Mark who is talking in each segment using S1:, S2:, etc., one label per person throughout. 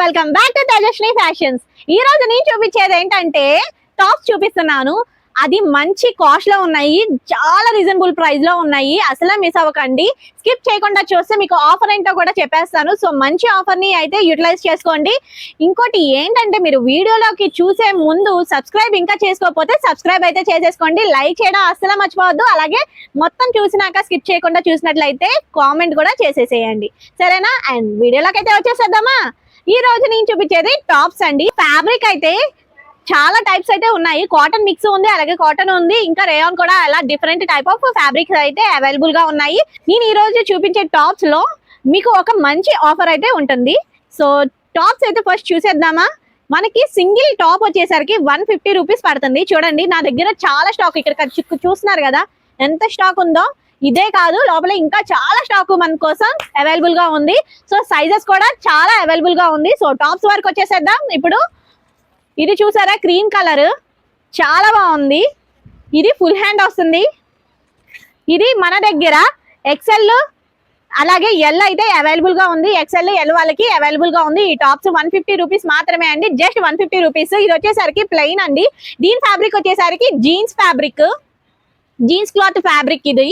S1: Welcome back to Tejaswi fashions. ఈ రోజు నేను చూపించేది ఏంటంటే టాప్స్ చూపిస్తున్నాను. అది మంచి కాస్ట్లో ఉన్నాయి చాలా రీజనబుల్ ప్రైస్లో ఉన్నాయి. అసలు మిస్ అవ్వకండి. స్కిప్ చేయకుండా చూస్తే మీకు ఆఫర్ ఏంటో కూడా చెప్పేస్తాను. సో మంచి ఆఫర్ని అయితే యూటిలైజ్ చేసుకోండి. ఇంకోటి ఏంటంటే మీరు వీడియోలోకి చూసే ముందు సబ్స్క్రైబ్ ఇంకా చేసుకోకపోతే సబ్స్క్రైబ్ అయితే చేసేసుకోండి. లైక్ చేయడం అస్సలు మర్చిపోవద్దు. అలాగే మొత్తం చూసినాక స్కిప్ చేయకుండా చూసినట్లయితే కామెంట్ కూడా చేసేసేయండి. సరేనా? అండ్ వీడియోలోకి అయితే వచ్చేసేద్దామా? ఈ రోజు నేను చూపించేది టాప్స్ అండి. ఫ్యాబ్రిక్ అయితే చాలా టైప్స్ అయితే ఉన్నాయి. కాటన్ మిక్స్ ఉంది అలాగే కాటన్ ఉంది. ఇంకా రేయాన్ కూడా అలా డిఫరెంట్ టైప్ ఆఫ్ ఫ్యాబ్రిక్స్ అయితే అవైలబుల్గా ఉన్నాయి. నేను ఈ రోజు చూపించే టాప్స్లో మీకు ఒక మంచి ఆఫర్ అయితే ఉంటుంది. సో టాప్స్ అయితే ఫస్ట్ చూసేద్దామా? మనకి సింగిల్ టాప్ వచ్చేసరికి వన్ ఫిఫ్టీ రూపీస్ పడుతుంది. చూడండి నా దగ్గర చాలా స్టాక్ ఇక్కడ చూస్తున్నారు కదా. ఎంత స్టాక్ ఉందో. ఇదే కాదు లోపల ఇంకా చాలా స్టాక్ మన కోసం అవైలబుల్గా ఉంది. సో సైజెస్ కూడా చాలా అవైలబుల్గా ఉంది. సో టాప్స్ వరకు వచ్చేసేద్దాం. ఇప్పుడు ఇది చూసారా క్రీమ్ కలర్ చాలా బాగుంది. ఇది ఫుల్ హ్యాండ్ వస్తుంది. ఇది మన దగ్గర ఎక్సెల్ అలాగే ఎల్ అయితే అవైలబుల్గా ఉంది. ఎక్సెల్ ఎల్ వాళ్ళకి అవైలబుల్గా ఉంది. ఈ టాప్స్ వన్ ఫిఫ్టీ రూపీస్ మాత్రమే అండి. జస్ట్ వన్ ఫిఫ్టీ రూపీస్ ఇది వచ్చేసరికి ప్లెయిన్ అండి. దీని ఫ్యాబ్రిక్ వచ్చేసరికి jeans fabric jeans cloth fabric ఇది.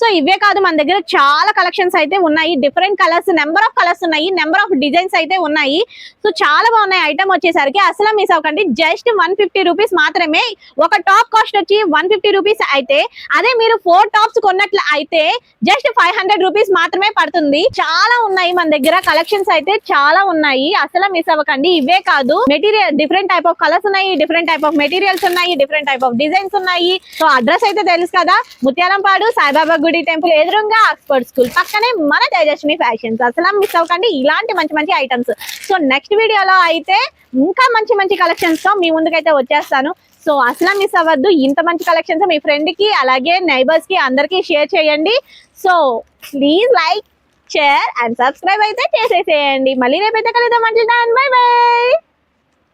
S1: సో ఇవే కాదు మన దగ్గర చాలా కలెక్షన్స్ అయితే ఉన్నాయి. Different colours number of colours ఉన్నాయి నెంబర్ ఆఫ్ డిజైన్స్ అయితే ఉన్నాయి. సో చాలా బాగున్నాయి ఐటమ్ వచ్చేసరికి. అసలు మిస్ అవ్వకండి జస్ట్ వన్ ఫిఫ్టీ రూపీస్ మాత్రమే ఒక టాప్ కాస్ట్ వచ్చి వన్ ఫిఫ్టీ రూపీస్ అయితే అదే మీరు ఫోర్ టాప్స్ కొన్నట్లు అయితే జస్ట్ ఫైవ్ హండ్రెడ్ రూపీస్ మాత్రమే పడుతుంది. చాలా ఉన్నాయి మన దగ్గర కలెక్షన్స్ అయితే చాలా ఉన్నాయి. అసలు మిస్ అవ్వకండి ఇవే కాదు. Material different type of colours ఉన్నాయి డిఫరెంట్ టైప్ ఆఫ్ మెటీరియల్స్ ఉన్నాయి డిఫరెంట్ టైప్ ఆఫ్ డిజైన్స్ ఉన్నాయి. సో అడ్రస్ అయితే తెలుసు కదా ముత్యాలంపాడు సాయిబాబా గుడి టెంపుల్ ఎదురుగా ఆక్స్ఫర్డ్ స్కూల్. పక్కనే మన తేజస్విని ఫ్యాషన్స్. అసలు మిస్ అవ్వకండి. ఇలాంటి మంచి మంచి ఐటమ్స్ సో నెక్స్ట్ వీడియోలో అయితే ఇంకా మంచి మంచి కలెక్షన్స్తో మీ ముందుకైతే వచ్చేస్తాను. సో అసలు మిస్ అవ్వద్దు. ఇంత మంచి కలెక్షన్స్ మీ ఫ్రెండ్కి అలాగే నైబర్స్కి షేర్ చేయండి. So please like share and subscribe అయితే చేసేసేయండి. మళ్ళీ రేపైతే కలుద్దాం. మంచి బై బై